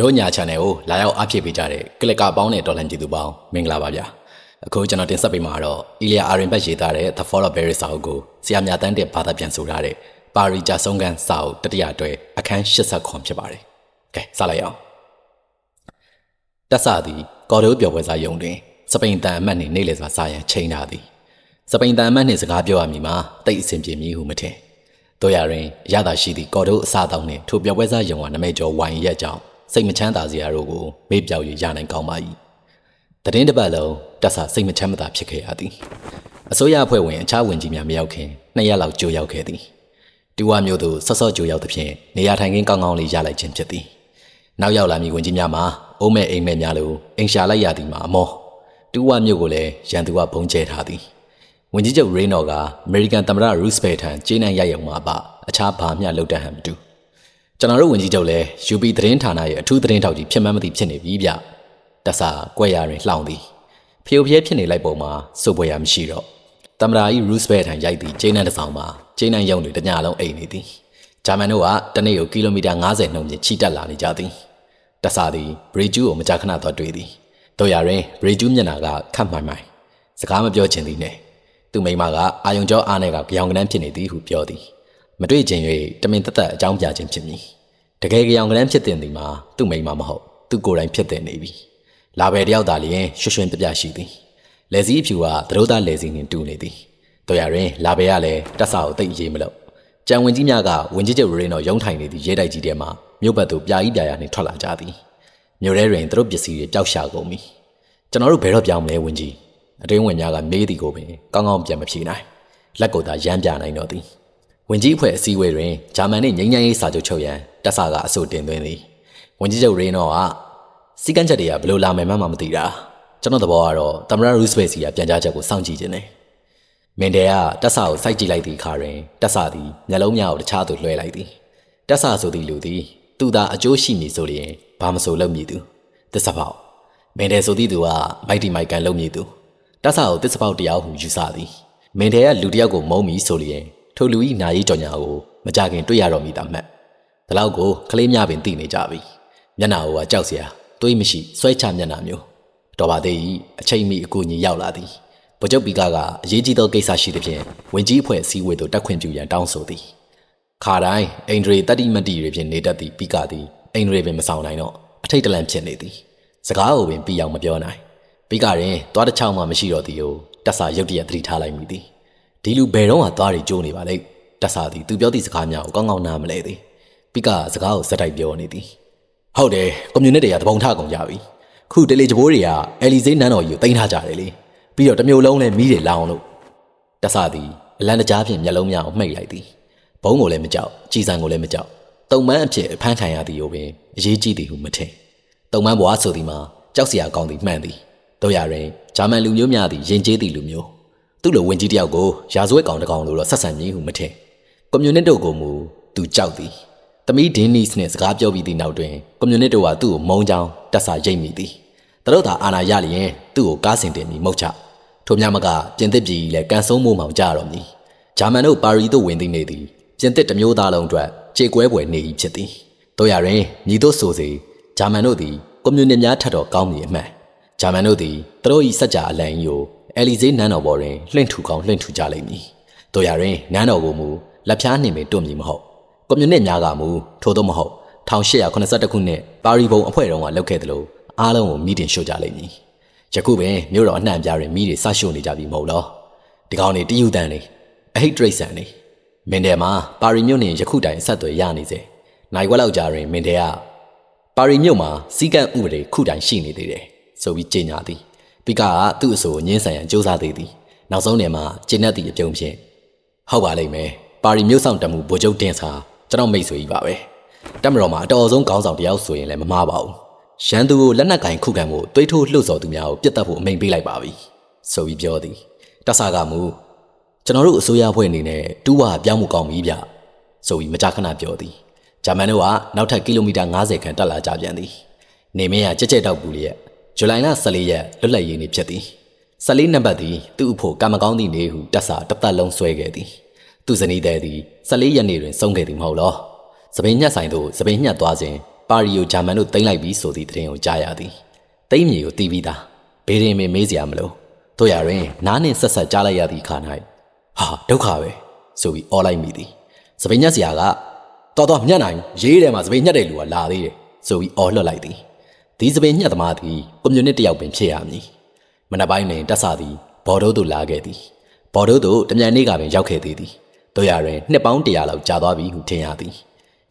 ဒုညာ channel ကိုလာရောက်အားဖြည့်ပေးကြတဲ့ကလစ်ကာပေါင်းတဲ့တော်လန်ပြည်သူပေါင်းမင်္ဂလာပါဗျာအခုကျွန်တော်တင်ဆက်ပေးမှာတော့အီလီယာအာရင်ဘတ်ရေးသားတဲ့ The Fall of Barry စာအုပ်ကိုဆရာမြတ်တန်းတဲ့ဘာသာပြန်ဆိုထားတဲ့ပါရီဂျာဆုံးကန်စာအုပ်တတိယအတွက်အခန်း80ခွန်ဖြစ်ပါတယ်ကဲစလိုက်အောင်တက်ဆာသည်ကော်ဒိုပြော်ပွဲစားယုံတွင်စပိန်တန်အမတ်နှင့်နေလေစွာစာရန်ချိန်ထားသည်စပိန်တန်အမတ်နှင့်စကားပြောရမည်မှာတိတ်အဆင်ပြေမည်ဟုမထင်တို့ရရင်ရတာရှိသည့်ကော်ဒိုအစားတောင်းနှင့်ထိုပြော်ပွဲစားယုံကနမိတ်ကျော်ဝိုင်ရက်ကြောင့် စိတ်မချမ်းသာစရာတို့ကိုမေ့ပြောက်၍ရနိုင်ကောင်းပါ၏တရင်တစ်ပတ်လုံးတက်ဆာစိတ်မချမ်းမသာဖြစ်ခဲ့ရသည်အစိုးရအဖွဲ့ဝင်အခြားဝင်ကြီးများမရောက်ခင်နှစ်ရက်လောက်ကြိုရောက်ခဲ့သည်တူဝါမျိုးသူဆော့ဆော့ကြိုရောက်သဖြင့်နေရာထိုင်ခင်းကောင်းကောင်းလေးရလိုက်ခြင်းဖြစ်သည်နောက်ရောက်လာမည့်ဝင်ကြီးများမှာအိုးမဲ့အိမ်မဲ့များလိုအိမ်ရှာလိုက်ရသည်မှာအမောတူဝါမျိုးကိုလည်းရန်သူကဘုံကျဲထားသည်ဝင်ကြီးချုပ်ရေနော်ကအမေရိကန်သမ္မတရူစပယ်ထံကျေးနံရရုံမှာပါအခြားဘာမျှလုပ်တတ်ဟန်မတူ ကျွန်တော်တို့ဝင်ကြီးချုပ်လည်း UP သတင်းဌာနရဲ့အထူးသတင်းထောက်ကြီးဖြစ်မှန်းမသိဖြစ်နေပြီဗျတက်စာကွဲရရင်လှောင်သည်ဖျော်ဖျဲဖြစ်နေလိုက်ပုံမှာစိုးပွဲရမရှိတော့သမ္မတကြီးရူစပယ်ထံရိုက်သည့်ကျေးနံတစ်ဆောင်မှာကျေးနံရုံတွေတညလုံးအိမ်နေသည်ဂျာမန်တို့ကတနေ့ကိုကီလိုမီတာ90နှုန်းဖြင့်ချီတက်လာနေကြသည်တက်စာသည်ဘရီဂျူးကိုမကြာခဏသွားတွေ့သည်တို့ရရင်ဘရီဂျူးမျက်နှာကခတ်မှိုင်မှိုင်စကားမပြောချင်သည်နဲ့သူမိမကအာယုံကျော်အားနဲ့ကကြောင်ကနန်းဖြစ်နေသည်ဟုပြောသည် မတွေ့ခြင်း၍တမင်တက်တက်အကြောင်းပြခြင်းဖြစ်မည်တကယ်ကြောင်ကနန်းဖြစ်တင်သည်မှာသူ့မိမမဟုတ်သူကိုယ်တိုင်ဖြစ်တင်နေပြီလာပဲတယောက်သာလျင်ရွှွှွှင်ပြပြရှိသည်လက်စည်းအဖြူကသတို့သားလက်စည်းနှင့်တူနေသည်တို့ရရင်လာပဲကလည်းတက်စာကိုတိတ်ရေးမလို့ကြံဝင်ကြီးများကဝင်ကြီးကျုပ်ရင်းတော်ရုံးထိုင်နေသည့်ရဲတိုက်ကြီးထဲမှမြို့ဘက်သို့ပြာကြီးပြာရနှင့်ထွက်လာကြသည်မြို့ထဲတွင်သူတို့ပစ္စည်းတွေပျောက်ရှာကုန်ပြီကျွန်တော်တို့ဘယ်တော့ပြောင်းမလဲဝင်ကြီးအတွင်းဝင်များကမေးသည်ကိုပင်ကောင်းကောင်းပြန်မဖြေနိုင်လက်ကိုသာရမ်းပြနိုင်တော့သည် ဝင်ကြီးအဖွဲ့အစည်းအဝေးတွင်ဂျာမန်နှင့်ငိမ့်ငိုင်းရေးစာချုပ်ချုပ်ရန်တက်ဆာကအဆိုတင်သွင်းသည်ဝင်ကြီးချုပ်ရင်းတော့ကစီကန်းချက်တွေကဘယ်လိုလာမယ်မှမသိတာကျွန်တော်သဘောကတော့သမရရူးစပယ်စီကပြန်ကြားချက်ကိုစောင့်ကြည့်ခြင်းတယ်မင်တယ်ကတက်ဆာကိုစိုက်ကြည့်လိုက်သည့်အခါတွင်တက်ဆာသည်မျက်လုံးများကိုတခြားသို့လွှဲလိုက်သည်တက်ဆာဆိုသည့်လူသည်သူသာအကျိုးရှိမည်ဆိုလျင်ဘာမဆိုလုပ်မည်သူတစ္ဆပေါမင်တယ်ဆိုသည့်သူကမိုက်တီမိုက်ကန်လုပ်မည်သူတက်ဆာကိုတစ္ဆပေါတရားဟုယူဆသည်မင်တယ်ကလူတစ်ယောက်ကိုမုန်းမီဆိုလျင် ထိုလူ၏နာရီကြော်ညာကိုမကြခင်တွေ့ရတော့မိတာမှတ်ဒါလောက်ကိုကလေးများပင်သိနေကြပြီမျက်နှာကကြောက်စရာတွေးမရှိဆွဲချမျက်နှာမျိုးတော်ပါသေး၏အချိန်မီအကူအညီရောက်လာသည်ဗိုလ်ချုပ်ပီကာကအရေးကြီးသောကိစ္စရှိသဖြင့်ဝင်ကြီးအဖွဲ့အစည်းအဝေးသို့တက်ခွင့်ပြုရန်တောင်းဆိုသည်ခါတိုင်းအိန္ဒြေတတိမတိတွေဖြင့်နေတတ်သည့်ပီကာသည်အိန္ဒြေပင်မဆောင်နိုင်တော့အထိတ်တလန့်ဖြစ်နေသည်စကားကိုပင်ပြီးအောင်မပြောနိုင်ပီကာရင်သွားတစ်ချောင်းမှမရှိတော့သည်ကိုတက်ဆာရုတ်တရက်သတိထားလိုက်မိသည် ဒီလူဘယ်တော့မှသွားရီကျိုးနေပါလိမ့်တက်ဆာသည်သူပြောသည့်စကားများကိုကောင်းကောင်းနားမလဲသည်ပီကာစကားကိုစက်တိုက်ပြောနေသည်ဟုတ်တယ်ကွန်မြူနစ်တွေကတပုံထကုန်ကြပြီခုတယ်လီဂျဘိုးတွေကအဲလီဇေးနန်းတော်ကြီးကိုတင်ထားကြတယ်လေပြီးတော့တမျိုးလုံးလည်းမီးတွေလောင်လို့တက်ဆသည်အလန်တကြားဖြင့်မျက်လုံးများကိုမှိတ်လိုက်သည်ဘုံကိုလည်းမကြောက်ကြည်စံကိုလည်းမကြောက်တုံမန်းအဖြစ်ဖမ်းခံရသည်ကိုပင်အရေးကြီးသည်ဟုမထင်တုံမန်းဘွားဆိုသည်မှာကြောက်စရာကောင်းသည်မှန်သည်တို့ရရင်ဂျာမန်လူမျိုးများသည်ယဉ်ကျေးသည့်လူမျိုး သူ့လိုဝင်ကြီးတယောက်ကိုရာဇဝတ်ကောင်တစ်ကောင်လိုတော့ဆက်ဆံမည်ဟုမထင်ကွန်မြူနစ်တို့ကိုမူသူကြောက်သည်သမီးဒင်းနီစ်နှင့်စကားပြောပြီးသည့်နောက်တွင်ကွန်မြူနစ်တို့ကသူ့ကိုမုန်းကြောင်းတက်ဆာရိတ်မိသည်တတို့သာအာနာရလျင်သူ့ကိုကားစင်တင်ပြီးမုတ်ချထိုများမကပြင်သစ်ပြည်လည်းကန်ဆုံးမှုမှောင်ကြတော်မူဂျာမန်တို့ပါရီသို့ဝင်သိနေသည်ပြင်သစ်တစ်မျိုးသားလုံးအတွက်ခြေကွဲပွဲနေ၏ဖြစ်သည်တို့ရရင်ညီတို့ဆိုစီဂျာမန်တို့သည်ကွန်မြူနစ်များထက်တော့ကောင်းမည်အမှန်ဂျာမန်တို့သည်သူတို့၏စัจ जा အလံကြီးကို အယ်လီဇေးနန်းတော်ပေါ်တွင်လွှင့်ထူကောင်းလွှင့်ထူကြလိမ့်မည်တို့ရရင်နန်းတော်ကိုမူလက်ဖြားနှင်ပင်တွန့်မည်မဟုတ်ကွန်မြူနစ်များကမူထို့သောမဟုတ်1882ခုနှစ်ပါရီဘုံအဖွဲ့တော်ကလုပ်ခဲ့သလိုအားလုံးကိုမီးတင်ရှို့ကြလိမ့်မည်ယခုပင်မြို့တော်အနှံ့ပြားတွင်မိတွေဆရှို့နေကြပြီမဟုတ်လောဒီကောင်တွေတယူတန်နေအဟိတ်တရိတ်ဆန်နေမင်းတဲမှာပါရီမြို့နှင့်ယခုတိုင်အဆက်အသွယ်ရနေစေနိုင်ဝက်လောက်ကြာတွင်မင်းတဲကပါရီမြို့မှာစီကံဥပဒေခုတိုင်ရှိနေသေးတယ်ဆိုပြီးကြေညာသည် ပိကာကသူ့အဆိုကိုညှင်းဆန်ရန်စူးစမ်းသေးသည်နောက်ဆုံးနေမှာကျင်းတတ်သည့်အပြုံးဖြင့်ဟုတ်ပါလိမ့်မယ်ပါရီမြို့ဆောင်တမှုဗိုလ်ချုပ်တင်စာကျွန်တော်မိတ်ဆွေကြီးပါပဲတက်မတော်မှာအတော်ဆုံးခေါင်းဆောင်တယောက်ဆိုရင်လည်းမမှားပါဘူးရန်သူကိုလက်နက်ကင်ခုခံဖို့တွေးထိုးလှုပ်ဆော်သူများကိုပြတ်တက်ဖို့အမိန်ပေးလိုက်ပါပြီဆိုပြီးပြောသည်တဆာကမူကျွန်တော်တို့အစိုးရအဖွဲ့အနေနဲ့တူးဝါပြောင်းမှုကောင်းပြီဗျဆိုပြီးမကြာခဏပြောသည်ဂျာမန်တို့ကနောက်ထပ်ကီလိုမီတာ90ခန့်တက်လာကြပြန်သည်နေမင်းကကြက်ကြက်တောက်ပူလျက် ဇူလိုင်လ14ရက်လွတ်လပ်ရေးနေ့ဖြစ်သည်14နံပါတ်သည်သူ့အဖို့ကံမကောင်းသည့်နေ့ဟုတက်စာတပတ်လုံးဆွဲခဲ့သည်သူဇနီးတဲ့သည်14ရက်နေ့တွင်ဆုံးခဲ့သည်မဟုတ်လောစပိန်ညက်ဆိုင်သို့စပိန်ညက်သွားစဉ်ပါရီကိုဂျာမန်တို့သိမ်းလိုက်ပြီးဆိုသည့်သတင်းကိုကြားရသည်သိမ်းမြေကိုတီးပြီးသားဘေးရင်မေမေးစရာမလိုတို့ရရင်နားနှင့်ဆက်ဆက်ကြားလိုက်ရသည့်ခါ၌ဟာဒုက္ခပဲဆိုပြီးအော်လိုက်မိသည်စပိန်ညက်စရာကတော်တော်ညက်နိုင်ရေးတယ်မှာစပိန်ညက်တဲ့လူကလာသေးတယ်ဆိုပြီးအော်လွှတ်လိုက်သည် ဒီစပိန်ညက်သမားသည်ကွန်မြူနစ်တယောက်ပင်ဖြစ်ရမည်မနက်ပိုင်းတွင်တက်ဆသည်ဘော်ဒိုသို့လာခဲ့သည်ဘော်ဒိုသို့တမြန်နေ့ကပင်ရောက်ခဲ့သေးသည်တို့ရရင်နှစ်ပေါင်း100လောက်ကြာသွားပြီဟုထင်ရသည်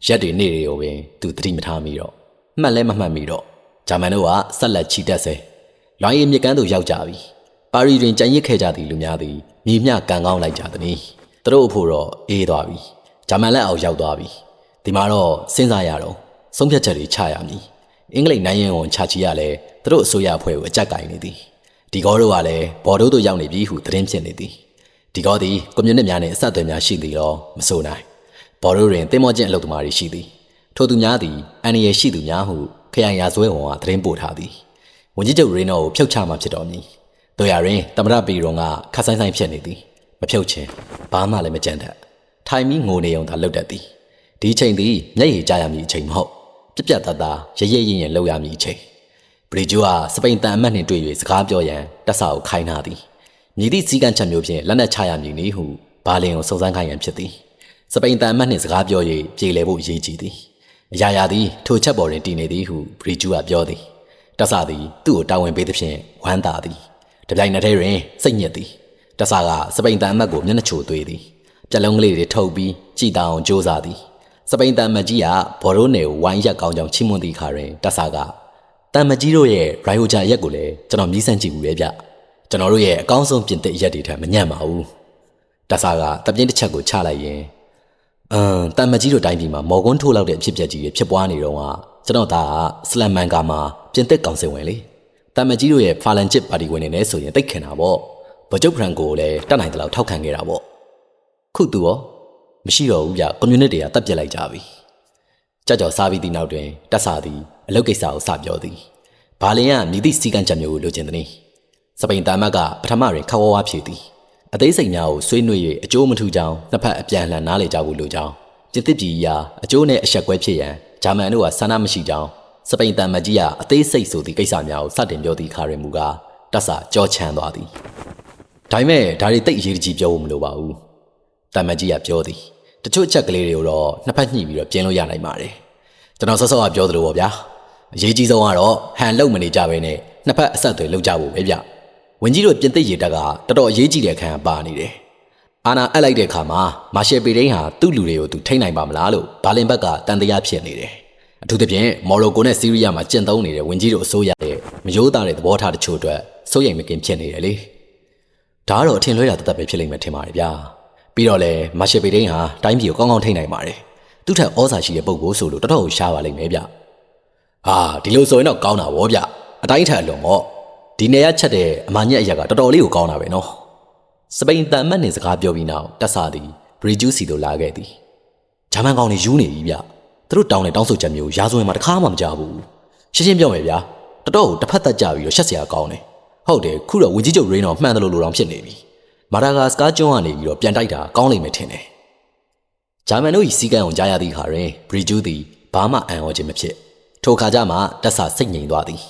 ရက်တွေနေ့တွေကိုပင်သူသတိမထားမိတော့မှတ်လဲမမှတ်မိတော့ဂျာမန်တို့ကဆက်လက်ချီတက်ဆဲလွိုင်းရီမြကန်းသို့ရောက်ကြပြီပါရီတွင်ကြံရစ်ခဲ့ကြသည့်လူများသည်မြေမြကန်ကောင်းလိုက်ကြသည်။သူတို့အဖို့တော့အေးသွားပြီ။ဂျာမန်လက်အောက်ရောက်သွားပြီ။ဒီမှာတော့စဉ်းစားရတော့ဆုံးဖြတ်ချက်တွေချရမည်။ အင်္ဂလိပ်နိုင်ရင်ဝန်ချချီရလဲသူတို့အစိုးရအဖွဲ့ကိုအကြက်ကင်နေသည်။ဒီကောတို့ကလည်းဘော်ဒိုတို့ရောက်နေပြီဟုသတင်းဖြစ်နေသည်။ဒီကောသည်ကွန်မြူနစ်များနှင့်အဆက်အသွယ်များရှိသည်တော့မဆိုနိုင်။ဘော်ဒိုတွင်တင်မောကျင့်အလုပ်သမားတွေရှိသည်။ထို့သူများသည်အန်ရရှိသူများဟုခရိုင်ရာဇဝဲဝန်ကသတင်းပို့ထားသည်။ဝန်ကြီးချုပ်ရေနောကိုဖျောက်ချမှဖြစ်တော်မည်။တို့ရရင်တမရပီရုံကခတ်ဆိုင်ဆိုင်ဖြစ်နေသည်။မဖြုတ်ခြင်းဘာမှလည်းမကြံတတ်။ထိုင်ပြီးငိုနေုံသာလှုပ်တတ်သည်။ဒီချိန်သည်မျက်ရည်ကျရမည်အချိန်မဟုတ်။ ပြက်ပြက်သားသားရရရင်ရင်လှုပ်ရမည်အချိန်။ဘရီဂျူဟာစပိန်တန်အမတ်နှင့်တွေ့၍စကားပြောရန်တက်ဆာကိုခိုင်းထားသည်။မြည်သည့်စည်းကမ်းချက်မျိုးဖြင့်လက်နက်ချရမည်နည်းဟုဘာလင်ကိုစုံစမ်းခိုင်းရန်ဖြစ်သည်။စပိန်တန်အမတ်နှင့်စကားပြော၍ပြေလည်ဖို့ရည်ကြည်သည်။အရာရာသည်ထိုချက်ပေါ်တွင်တည်နေသည်ဟုဘရီဂျူကပြောသည်။တက်ဆာသည်သူ့ကိုတာဝန်ပေးသဖြင့်ဝမ်းသာသည်။တပြိုင်နက်တည်းတွင်စိတ်ညစ်သည်။တက်ဆာကစပိန်တန်အမတ်ကိုမျက်နှာချိုသွေးသည်။ပြက်လုံးကလေးတွေထုတ်ပြီးကြည်တောင်ကြိုးစားသည်။ စပိန်တန်မကြီးကဘော်ရိုးနယ်ကိုဝိုင်းရက်ကောင်းကြောင်ချီးမွမ်းသည့်ခါတွင်တက်ဆာကတန်မကြီးတို့ရဲ့ရိုင်ယိုဂျာရက်ကိုလည်းကျွန်တော်မြည်ဆန်းကြည့်ဘူးလေဗျ။ကျွန်တော်တို့ရဲ့အကောင်းဆုံးပြင်သစ်ရက်တွေထက်မညံ့ပါဘူး။တက်ဆာကတပြင်းတစ်ချက်ကိုချလိုက်ရင်အမ်တန်မကြီးတို့တိုင်းပြည်မှာမော်ကွန်းထိုးလောက်တဲ့အဖြစ်အပျက်ကြီးတွေဖြစ်ပွားနေတော့ကကျွန်တော်သားကစလမ်မန်ကာမှာပြင်သစ်ကောင်စစ်ဝင်လေတန်မကြီးတို့ရဲ့ဖာလန်ချစ်ပါတီဝင်နေနေဆိုရင်တိတ်ခင်တာပေါ့ဗကြုတ်ဖရန်ကိုလည်းတတ်နိုင်တယ်လို့ထောက်ခံခဲ့တာပေါ့ခုသူရော မရှိတော့ဘူးဗျကွန်မြူနတီကတပ်ပြစ်လိုက်ကြပြီကြောက်ကြော်စားပြီးသည့်နောက်တွင်တက်ဆာသည်အလုပ်ကိစ္စကိုစပြောသည်ဘာလင်ကမြည်သည့်စီကံချက်မျိုးကိုလိုချင်သည်စပိန်တန်မတ်ကပထမတွင်ခဝဝဖြေသည်အသေးစိတ်များကိုဆွေးနွေး၍အကျိုးမထူကြောင်းနှစ်ဖက်အပြန်အလှန်နားလည်ကြဖို့လိုကြောင်းပြင်သစ်ပြည်ရာအကျိုးနဲ့အဆက်ကွဲဖြစ်ရန်ဂျာမန်တို့ကဆန္ဒမရှိကြောင်းစပိန်တန်မကြီးကအသေးစိတ်ဆိုသည့်ကိစ္စများကိုစတင်ပြောသည့်ခါတွင်မူကားတက်ဆာကြောချမ်းသွားသည်ဒါပေမဲ့ဒါတွေတိတ်အရေးကြီးပြောဖို့မလိုပါဘူးတန်မကြီးကပြောသည် တချို့အချက်ကလေးတွေကိုတော့နှစ်ဖက်ညှိပြီးတော့ပြင်လို့ရနိုင်ပါတယ်ကျွန်တော်ဆော့ဆော့ကပြောသလိုပေါ့ဗျာအရေးကြီးဆုံးကတော့ဟန်လုံမနေကြဘဲနဲ့နှစ်ဖက်အဆက်အသွယ်လုပ်ကြဖို့ပဲဗျဝင်ကြီးတို့ပြင်သစ်ရေတက်ကတော်တော်အရေးကြီးတဲ့အခန်းပါနေတယ်အာနာအပ်လိုက်တဲ့အခါမှာမာရှယ်ပေဒိန်းဟာသူ့လူတွေကိုသူထိန်းနိုင်ပါမလားလို့ဘာလင်ဘက်ကတန်တရားဖြစ်နေတယ်အထူးသဖြင့်မော်ရိုကိုနဲ့ဆီးရီးယားမှာကျင့်သုံးနေတဲ့ဝင်ကြီးတို့အစိုးရရဲ့မယိုးသားတဲ့သဘောထားတချို့အတွက်စိုးရိမ်မကင်းဖြစ်နေတယ်လေဒါကတော့အထင်လွဲတာတသက်ပဲဖြစ်လိမ့်မယ်ထင်ပါတယ်ဗျာ ပြီးတော့လေမာရှယ်ပေဒိန်းဟာတိုင်းပြည်ကိုကောင်းကောင်းထိန်းနိုင်ပါတယ်သူ့ထက်ဩဇာရှိတဲ့ပုံကိုဆိုလို့တော်တော်ရှားပါလိမ့်မယ်ဗျဟာဒီလိုဆိုရင်တော့ကောင်းတာဗောဗျအတိုင်းထက်အလွန်ပေါ့ဒီနေရာချက်တဲ့အမာညက်အရာကတော်တော်လေးကိုကောင်းတာပဲနော်စပိန်တန်မတ်နေစကားပြောပြီးနောက်တက်ဆာသည်ဘရီဂျူးစီတို့လာခဲ့သည်ဂျာမန်ကောင်တွေယူနေပြီဗျသူတို့တောင်းတဲ့တောင်းဆိုချက်မျိုးရာဇဝင်မှာတခါမှမကြဘူးရှင်းရှင်းပြောမယ်ဗျာတော်တော်တစ်ဖက်သက်ကြပြီးတော့ရှက်စရာကောင်းတယ်ဟုတ်တယ်ခုတော့ဝီကြီးချုပ်ရင်းတော်မှန်တယ်လို့လိုတောင်ဖြစ်နေပြီ မာဒါဂါစကာကျွန်းကနေပြီးတော့ပြန်တိုက်တာကောင်းလိမ့်မယ်ထင်တယ်ဂျာမန်တို့၏စီကံကိုကြားရသည့်အခါတွင်ဘရီဂျူးသည်ဘာမှအံ့ဩခြင်းမဖြစ်ထိုအခါကျမှတက်ဆာစိတ်ငြိမ်သွားသည်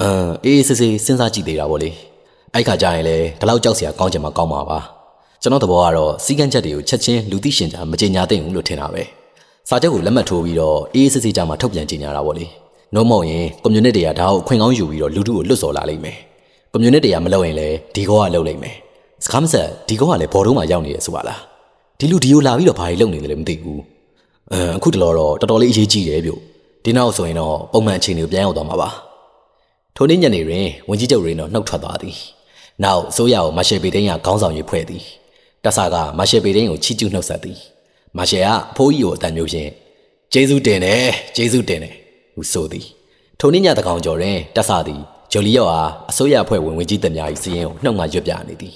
အမ်အေးစစ်စစ်စဉ်းစားကြည့်သေးတာဗောလေအဲ့ခါကျရင်လေဒီလောက်ကြောက်စရာကောင်းချင်မှကောင်းမှာပါကျွန်တော်သဘောကတော့စီကံချက်တွေကိုချက်ချင်းလူသိရှင်ကြားမကြေညာသင့်ဘူးလို့ထင်တာပဲစာချုပ်ကိုလက်မှတ်ထိုးပြီးတော့အေးစစ်စစ်ကြမှာထုတ်ပြန်ကြေညာတာဗောလေနှုံးမဟုတ်ရင်ကွန်မြူနတီကဒါကိုအခွင့်ကောင်းယူပြီးတော့လူထုကိုလွတ်စော်လာလိမ့်မယ်ကွန်မြူနတီကမလုပ်ရင်လေဒီကောကလုပ်လိမ့်မယ် စကားမဆက်ဒီကောကလည်းဘော်တုံးမှာရောက်နေရဆိုပါလားဒီလူဒီကိုလာပြီးတော့ဘာတွေလုပ်နေတယ်လဲမသိဘူးအမ်အခုတလောတော့တော်တော်လေးအရေးကြီးတယ်ဗျဒီနောက်ဆိုရင်တော့ပုံမှန်အချိန်တွေကိုပြန်ရောက်သွားမှာပါထိုနေ့ညနေတွင်ဝင်ကြီးချုပ်ရင်းတော့နှုတ်ထွက်သွားသည်နောက်အစိုးရကိုမာရှယ်ပေဒင်းကခေါင်းဆောင်ရေးဖွဲ့သည်တက်ဆာကမာရှယ်ပေဒင်းကိုချီးကျူးနှုတ်ဆက်သည်မာရှယ်ကအဖိုးကြီးကိုအတန်မျိုးဖြင့်ကျေးဇူးတင်တယ်ကျေးဇူးတင်တယ်ဟုဆိုသည်ထိုနေ့ညတကောင်ကျော်တွင်တက်ဆာသည်ဂျိုလီယောအားအစိုးရအဖွဲ့ဝင်ဝင်ကြီးတမများ၏စီးရင်ကိုနှုတ်ငါရွတ်ပြနေသည်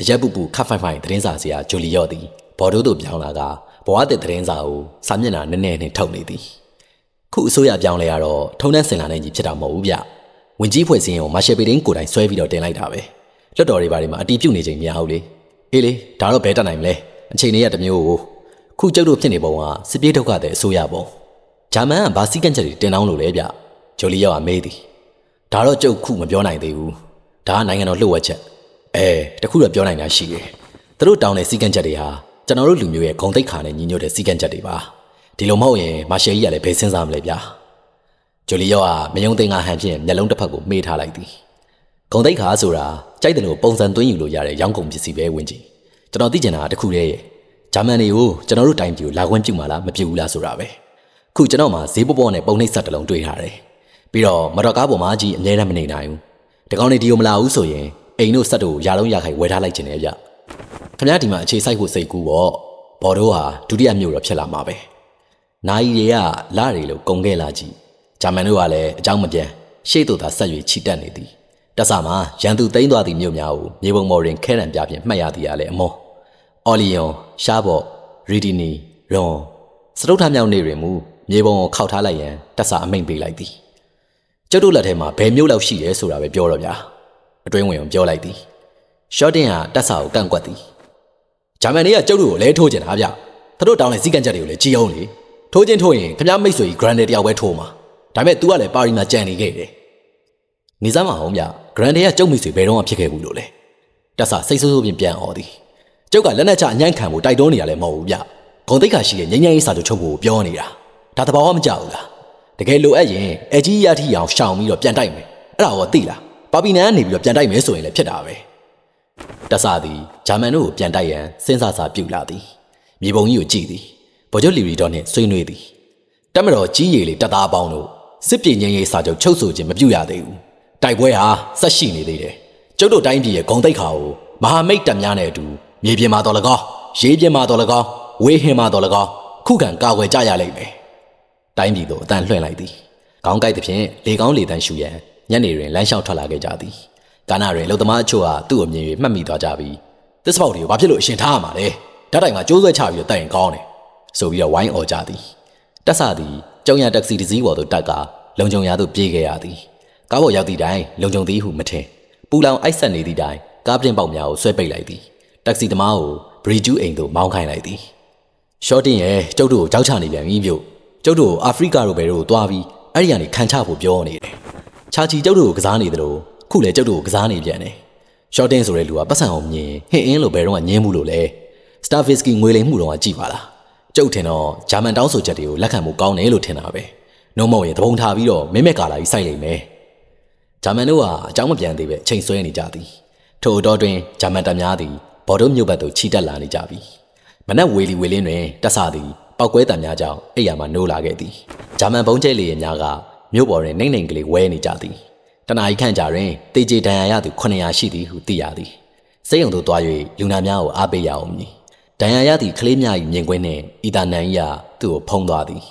အရက်ပူပူခတ်ဖိုင်ဖိုင်သတင်းစာဆရာဂျိုလီယောသည်ဘော်ဒိုးတို့ပြောင်းလာကဘဝတဲ့သတင်းစာကိုစာမျက်နှာနည်းနည်းနဲ့ထုတ်နေသည်ခုအစိုးရပြောင်းလဲရတော့ထုံနှန်းစင်လာနေကြီးဖြစ်တာမဟုတ်ဘူးဗျဝင်ကြီးဖွဲ့စည်းရင်ကိုမာရှယ်ပေဒင်းကိုယ်တိုင်ဆွဲပြီးတော့တင်လိုက်တာပဲလွတ်တော်တွေဘာတွေမှာအတီးပြုတ်နေချိန်မရဘူးလေအေးလေဒါတော့ဘဲတက်နိုင်မလဲအချိန်လေးရတစ်မျိုးကိုခုကျုပ်တို့ဖြစ်နေပုံကစစ်ပြေးဒုက္ခတဲ့အစိုးရပုံဂျာမန်ကဘာစီကန့်ချက်တွေတင်တောင်းလို့လဲဗျဂျိုလီယောကမေးသည်ဒါတော့ကျုပ်ခုမပြောနိုင်သေးဘူးဒါကနိုင်ငံတော်လှုပ်ဝက်ချက် အဲတခုတော့ပြောနိုင်တာရှိတယ်သူတို့တောင်းတဲ့စီကန့်ချက်တွေဟာကျွန်တော်တို့လူမျိုးရဲ့ဂုံတိတ်ခါနဲ့ညီညွတ်တဲ့စီကန့်ချက်တွေပါဒီလိုမဟုတ်ရင်မာရှယ်ကြီးကလည်းဘယ်စဉ်းစားမလဲဗျာဂျိုလီယောကမယုံသိန်းကဟန်ဖြင့်မျက်လုံးတစ်ဖက်ကိုမေးထားလိုက်သည်ဂုံတိတ်ခါဆိုတာကြိုက်တယ်လို့ပုံစံသွင်းယူလို့ရတဲ့ရောင်းကုန်ပစ္စည်းပဲဝင်ကြည့်ကျွန်တော်သိချင်တာကတခုတည်းရဲ့ဂျာမန်တွေကိုကျွန်တော်တို့တိုင်းပြည်ကိုလာခွင့်ပြုမှာလားမပြုဘူးလားဆိုတာပဲခုကျွန်တော်မှဈေးပေါ်ပေါ်နဲ့ပုံနှိပ်ဆက်တစ်လုံးတွေ့ထားတယ်ပြီးတော့မတော်ကားပေါ်မှာကြီးအမြဲတမ်းမနေနိုင်ဘူးဒီကောင်တွေဒီကိုမလာဘူးဆိုရင် အိမ်တို့ဆက်တို့ရာလုံးရခိုင်ဝယ်ထားလိုက်ခြင်းနဲ့ဗျခင်ဗျားဒီမှာအခြေစိုက်ဖို့စိတ်ကူးပေါ့ဘော်တို့ဟာဒုတိယမြို့တော့ဖြစ်လာမှာပဲနိုင်ရီတွေကလာရီလို့ကုံခဲ့လာကြည့်ဂျာမန်တို့ကလည်းအကြောင်းမပြန်ရှေ့သို့သာဆက်၍ချီတက်နေသည်တက်ဆာမှာရန်သူသိမ်းသွားသည့်မြို့များကိုမြေပုံမော်ရင်ခဲရန်ပြဖြင့်မှတ်ရသည်ရလည်းအမောအော်လီယွန်ရှားဘော့ရီဒီနီရွန်စတုထမြောက်နေတွင်မူမြေပုံကိုခောက်ထားလိုက်ရန်တက်ဆာအမိန်ပေးလိုက်သည်ကျုပ်တို့လက်ထဲမှာဘယ်မျိုးလောက်ရှိတယ်ဆိုတာပဲပြောတော့ဗျာ အတွင်းဝင်အောင်ပြောလိုက်သည်ရှော့တင်ဟာတက်ဆာကိုကန့်ကွက်သည်ဂျာမန်တွေကကျုပ်တို့ကိုလဲထိုးကျင်တာဗျသူတို့တောင်းတဲ့စီကံချက်တွေကိုလည်းကြည်အောင်လေထိုးချင်းထိုးရင်ခင်ဗျားမိတ်ဆွေကြီး granted တယောက်ပဲထိုးမှာဒါပေမဲ့ तू ကလည်းပါရီမှာကြံနေခဲ့တယ်နေစမ်းမအောင်ဗျ granted ကကျုပ်မိတ်ဆွေဘယ်တော့မှဖြစ်ခဲ့ဘူးလို့လဲတက်ဆာစိတ်ဆိုးဆိုးပြင်ပြန်អော်သည်ကျုပ်ကလက်နက်ချအညံ့ခံဖို့တိုက်တွန်းနေရလဲမဟုတ်ဘူးဗျဂုံတိတ်ခါရှိရဲ့ငញ្ញရေးစာချုပ်ချုပ်ဖို့ပြောနေတာဒါတဘာဝမကြောက်ဘူးလားတကယ်လိုအပ်ရင်အကြီးရထီအောင်ရှောင်ပြီးတော့ပြန်တိုက်မယ်အဲ့ဒါတော့သိလား ပါပီနန်ကနေပြီးတော့ပြန်တိုက်မယ်ဆိုရင်လည်းဖြစ်တာပဲတက်ဆာသည်ဂျာမန်တို့ကိုပြန်တိုက်ရန်စဉ်းစားစာပြုလာသည်မြေပုံကြီးကိုကြည့်သည်ဗိုလ်ချုပ်လီရီတော်နှင့်ဆွေးနွေးသည်တက်မတော်ကြီးရည်လေးတက်သားပေါင်းတို့စစ်ပြေငြိမ်းရေးစာချုပ်ချုပ်ဆိုခြင်းမပြုရသေးဘူးတိုက်ပွဲဟာဆက်ရှိနေသေးတယ်ကျုပ်တို့တိုင်းပြည်ရဲ့ဂုံတိတ်ခါကိုမဟာမိတ်တပ်များနဲ့အတူမြေပြင်မှာတော်လကောရေးပြင်မှာတော်လကောဝေးဟင်မှာတော်လကောခုခံကာကွယ်ကြရလိမ့်မယ်တိုင်းပြည်သို့အတန်လွှင့်လိုက်သည်ခေါင်းကိုက်သဖြင့်လေကောင်းလေတန်းရှူရန် ညနေတွင်လမ်းလျှောက်ထွက်လာခဲ့ကြသည်ကာနာတွင်လုံသမားအချို့ဟာသူ့အမြင်၍မှတ်မိသွားကြပြီးသစ္စာပေါက်တွေကိုဘာဖြစ်လို့အရှင်ထားရမှာလဲဓာတ်တိုင်မှာကျိုးဆွဲချပြီးတော့တိုင်ကောင်းတယ်ဆိုပြီးတော့ဝိုင်းអော်ကြသည်တက်ဆသည်ကျုံရတက္ကစီတစ်စီးပေါ်သို့တက်ကလုံခြုံရာသို့ပြေးခဲ့ရသည်ကားပေါ်ရောက်သည့်တိုင်လုံခြုံသည်ဟုမထင်ပူလောင်အိုက်ဆက်နေသည့်တိုင်ကားပြင်ပေါက်များကိုဆွဲပိတ်လိုက်သည်တက္ကစီသမားကိုဘရီကျူးအိမ်သို့မောင်းခိုင်းလိုက်သည်ရှော့တင်ရဲ့ကျုပ်တို့ကိုကြောက်ချနေပြန်ပြီမြို့ကျုပ်တို့ကိုအာဖရိကတို့ဘယ်တို့သွားပြီးအဲ့ဒီကနေခံချဖို့ပြောနေတယ် ချာချီကျုပ်တို့ကိုကစားနေတယ်လို့ခုလည်းကျုပ်တို့ကိုကစားနေပြန်တယ်ရှော့တင်ဆိုတဲ့လူကပတ်စံအောင်မြင်ဟင်းအင်းလို့ဘယ်တော့မှညင်းမှုလို့လဲစတာဗစ်စကီငွေလိမ်မှုတော့ကကြည်ပါလားကျုပ်ထင်တော့ဂျာမန်တောင်းဆိုချက်တွေကိုလက်ခံဖို့ကောင်းတယ်လို့ထင်တာပဲနှုံးမဟုတ်ရင်သဘုံထားပြီးတော့မင်းမဲ့ကာလာကြီးစိုက်လိမ့်မယ်ဂျာမန်တို့ကအကြောင်းမပြန်သေးပဲချိန်ဆွဲနေကြသည်ထို့တော့တွင်ဂျာမန်တပ်များသည်ဘော်ဒိုမြို့ဘက်သို့ချီတက်လာနေကြပြီမနက်ဝေလီဝေလင်းတွင်တက်ဆသည်ပောက်ကွဲတံများကြောင့်အိယာမှနိုးလာခဲ့သည်ဂျာမန်ဘုံကျဲလေယာဉ်များက မြို့ပေါ်တွင်နှိမ့်နှိမ့်ကလေးဝဲနေကြသည်တနအီခန့်ကြာတွင်တေဂျေဒဏ်ရာရသူ900ရှိသည်ဟုသိရသည်စိတ်ယုံသို့တွား၍လူနာများကိုအားပေးရအောင်မည်ဒဏ်ရာရသည့်ကလေးများ၏မြင်ကွင်းနှင့်အီတာနန်ကြီးကသူ့ကိုဖုံးသွားသည်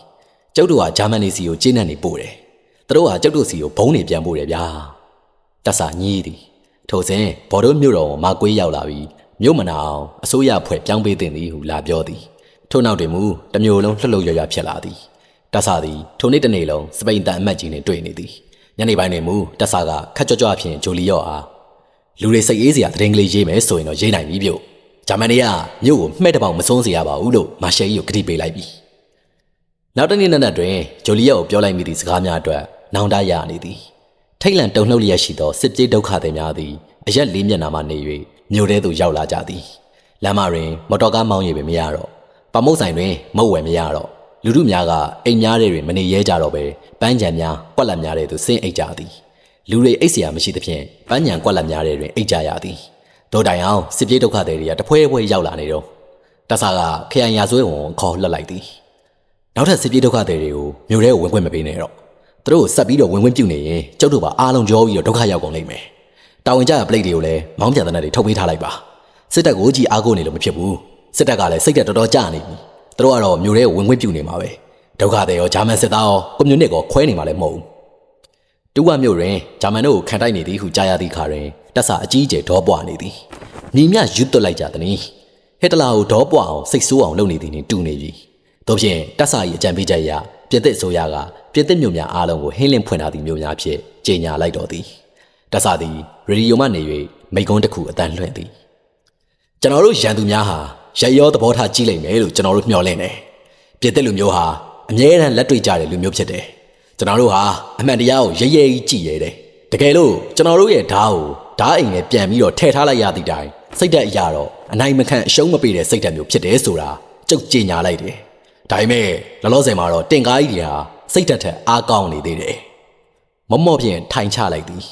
ကျုပ်တို့ကဂျာမန်နေစီကိုကျင်းနှံ့နေပို့တယ်သူတို့ကကျုပ်တို့စီကိုဘုံနေပြန်ပို့တယ်ဗျာတက်ဆာညည်းသည်ထိုစဉ်ဘော်ဒိုမြို့တော်မှာကွေးရောက်လာပြီးမြို့မနာအောင်အစိုးရဖွဲ့ပြောင်းပေးတင်သည်ဟုလာပြောသည်ထို့နောက်တွင်မူတမျိုးလုံးလှုပ်လှုပ်ရွရွဖြစ်လာသည် တက်ဆာသည်ထိုနေ့တစ်နေ့လုံးစပိန်တန်အမတ်ကြီးနှင့်တွေ့နေသည်ညနေပိုင်းတွင်မူတက်ဆာကခက်ကြွကြွဖြင့်ဂျိုလီယော့အားလူတွေစိတ်အေးစရာသတင်းကလေးရေးမယ်ဆိုရင်တော့ရေးနိုင်ပြီပြုတ်ဂျာမန်တွေကမြို့ကိုမှဲ့တပေါင်မစွန်းစေရပါဘူးလို့မာရှယ်ကြီးကိုကတိပေးလိုက်ပြီနောက်တနေ့နက်နက်တွင်ဂျိုလီယာကိုပြောလိုက်မိသည့်စကားများအတွက်နောင်တရနေသည်ထိတ်လန့်တုန်လှုပ်လျက်ရှိသောစစ်ပြေးဒုက္ခသည်များသည်အရက်လေးမျက်နှာမှနေ၍မြို့ထဲသို့ရောက်လာကြသည်လမ်းမတွင်မော်တော်ကားမောင်းရပင်မရတော့ပမုတ်ဆိုင်တွင်မုတ်ဝယ်မရတော့ လူတို့များကအိမ်များတွေတွင်မနေရဲကြတော့ပဲပန်းချံများကွက်လက်များတွေသို့ဆင်းအိတ်ကြသည်လူတွေအိတ်เสียမရှိသဖြင့်ပန်းညံကွက်လက်များတွေတွင်အိတ်ကြရသည်ဒေါ်တိုင်အောင်စစ်ပြေးဒုက္ခသည်တွေကတဖွဲဖွဲရောက်လာနေတော့တဆာကခရိုင်ရာဇဝဲဝန်ခေါ်လှက်လိုက်သည်နောက်ထပ်စစ်ပြေးဒုက္ခသည်တွေကိုမြို့ထဲကိုဝင်ခွင့်မပေးနဲ့တော့သူတို့ဆက်ပြီးတော့ဝင်ခွင့်ပြုနေရင်ကျုပ်တို့ပါအားလုံးကြောပြီးတော့ဒုက္ခရောက်ကုန်လိမ့်မယ်တာဝန်ကျတဲ့ပလိတ်တွေကိုလည်းမောင်းပြန်တဲ့နဲ့တွေထုတ်ပေးထားလိုက်ပါစစ်တပ်ကိုကြည်အားကိုးနေလို့မဖြစ်ဘူးစစ်တပ်ကလည်းစိတ်တက်တော်တော်ကြာနေပြီ သူတို့ကတော့မြို့ထဲကိုဝင်ခွင့်ပြုနေမှာပဲဒုက္ခသည်ရောဂျာမန်စစ်သားရောကွန်မြူနစ်ကောခွဲနေမှာလည်းမဟုတ်ဘူးတူဝမြို့တွင်ဂျာမန်တို့ကိုခံတိုက်နေသည်ဟုကြားရသည့်ခါတွင်တက်ဆာအကြီးအကျယ်ဒေါပွားနေသည်ညီမြယူသွတ်လိုက်ကြသည်ဟစ်တလာကိုဒေါပွားအောင်စိတ်ဆိုးအောင်လုပ်နေသည်နှင့်တူနေပြီတို့ဖြင့်တက်ဆာ၏အကြံပေးချက်အရပြစ်သစ်ဆိုရကပြစ်သစ်မြို့များအားလုံးကိုဟင်းလင်းဖွင့်ထားသည့်မြို့များဖြင့်ကြေညာလိုက်တော်သည်တက်ဆာသည်ရေဒီယိုမှနေ၍မိကုန်းတစ်ခုအတန်လွှင့်သည်ကျွန်တော်တို့ရန်သူများဟာ ရရောသဘောထားကြည့်လိုက်မယ်လို့ကျွန်တော်တို့မျှော်လင့်တယ်ပြစ်သစ်လူမျိုးဟာအမြဲတမ်းလက်တွေ့ကြတဲ့လူမျိုးဖြစ်တယ်ကျွန်တော်တို့ဟာအမှန်တရားကိုရဲရဲကြီးကြည်ရဲတယ်တကယ်လို့ကျွန်တော်တို့ရဲ့ဓာတ်ကိုဓာတ်အိမ်နဲ့ပြန်ပြီးတော့ထည့်ထားလိုက်ရသည့်တိုင်စိတ်ဓာတ်အရာတော့အနိုင်မခံအရှုံးမပေးတဲ့စိတ်ဓာတ်မျိုးဖြစ်တယ်ဆိုတာကြုတ်ကြင်ညာလိုက်တယ်ဒါပေမဲ့လောလောဆယ်မှာတော့တင်ကားကြီးတွေဟာစိတ်ဓာတ်ထက်အားကောင်းနေသေးတယ်မမော့ဖြင့်ထိုင်ချလိုက်သည်